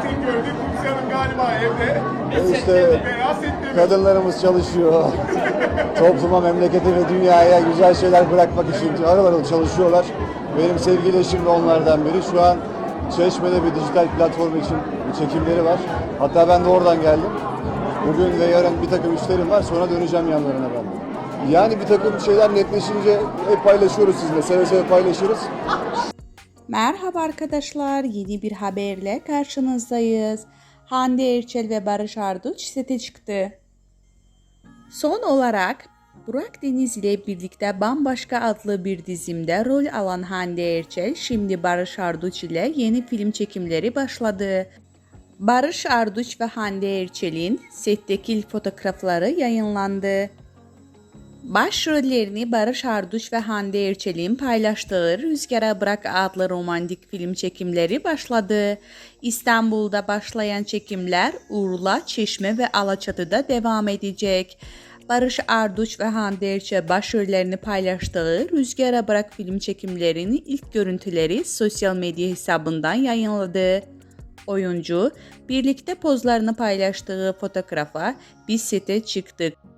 tek gördük. Buse Hanım galiba evde. İşte Beyaz sette mi? kadınlarımız çalışıyor. Topluma, memlekete ve dünyaya güzel şeyler bırakmak için aralarında çalışıyorlar. Benim sevgili eşim de onlardan biri. Şu an Çeşme'de bir dijital platform için çekimleri var. Hatta ben de oradan geldim. Bugün ve yarın bir takım işlerim var. Sonra döneceğim yanlarına ben. Yani bir takım şeyler netleşince hep paylaşıyoruz sizinle. Seve seve paylaşırız. Merhaba arkadaşlar, yeni bir haberle karşınızdayız. Hande Erçel ve Barış Arduç sete çıktı. Son olarak Burak Deniz ile birlikte Bambaşka adlı bir dizimde rol alan Hande Erçel şimdi Barış Arduç ile yeni film çekimleri başladı. Barış Arduç ve Hande Erçel'in setteki fotoğrafları yayınlandı. Başrollerini Barış Arduç ve Hande Erçel'in paylaştığı Rüzgara Bırak adlı romantik film çekimleri başladı. İstanbul'da başlayan çekimler Urla, Çeşme ve Alaçatı'da devam edecek. Barış Arduç ve Hande Erçel başrollerini paylaştığı Rüzgara Bırak film çekimlerinin ilk görüntüleri sosyal medya hesabından yayınladı. Oyuncu birlikte pozlarını paylaştığı fotoğrafa biz sete çıktık.